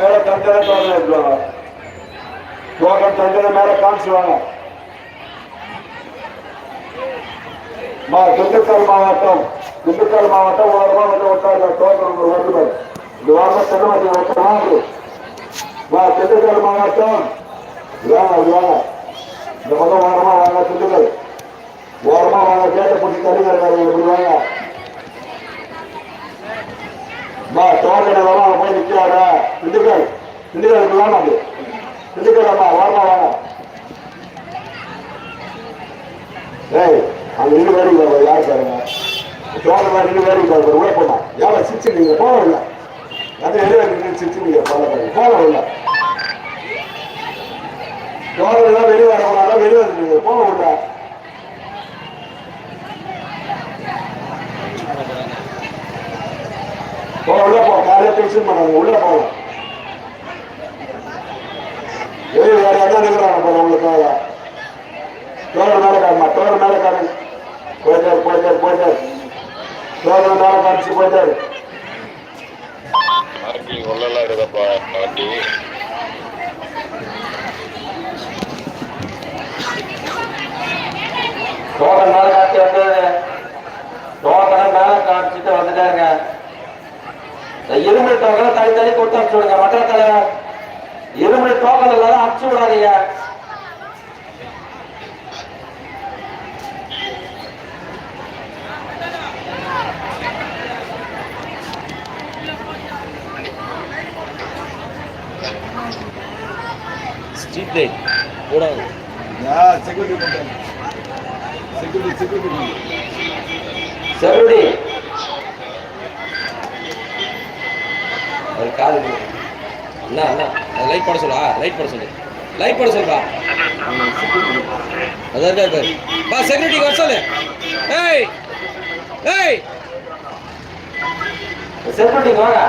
மேல தந்தன தோணை எடுத்துவாங்க டோக்கன் தந்தனை மேல காமிச்சுவாங்க. திண்டுக்கல் மாவட்டம் திண்டுக்கல் மாவட்டம் ஓரமா வந்து விட்டாங்க தோற்றம் வருது. இந்த வாரம் தென்னமட்டி வட்டாங்க மா திண்டுக்கல் மாவட்டம். வாங்க வாங்க இந்த பக்கம் ஓரமா வாங்க திண்டுக்கல். ஓரமா வாங்க கேட்டு பிடிச்சி தள்ளிக்கிறாங்க எப்படி வாங்க? மா போய் நிற்கிறாரா திண்டுக்கல். திண்டுக்கல் இப்படி வாங்க திண்டுக்கல் அம்மா ஓரமா வாங்க ஏய் அங்க இரு வேடிக்கை பாரு யார் பாருங்க தோட்ட பாரு உள்ள போனா யார சிரிச்சு நீங்க போக இல்லை. அது வெளியே சிரிச்சு நீங்க போல பாருங்க போக இல்லை. தோட்டெல்லாம் வெளியே வர வெளியே வந்து போக இல்லை போ உள்ள போ. காலையில டென்ஷன் பண்ணாங்க உள்ள போகலாம் என்ன நிற்கிறாங்க போல உங்களுக்கு தோழர் மேல காரணமா தோழர் மேல காரணம் போயிட்டாரு போயிட்டாரு போயிட்டாரு தோழர் மேல காமிச்சு போயிட்டாரு பார்க்கிங் உள்ளலாம் இருக்குதப்பா வண்டி டோக்கன் மேல காமிச்சிட்டு வந்துட்டாருங்க. தனி தனி கொடுத்து அனுப்பிச்சு விடுங்க. மற்ற தலைவர் இரும்பு டோக்கன் இல்லாத அனுப்பிச்சு விடாதீங்க. ஸ்ட்ரீட் லைட் போடாது செக்யூரிட்டி பண்றாங்க செக்யூரிட்டி செக்யூரிட்டி செருடி. ஒரு காது கொடு. அண்ணா அண்ணா அது லைட் போட சொல்லா லைட் போட சொல்லு. லைட் போட சொல்றா. அதான் இருக்கா பாரு. பா செக்யூரிட்டி வர சொல்லு. ஏய் ஏய். செக்யூரிட்டி வாங்க.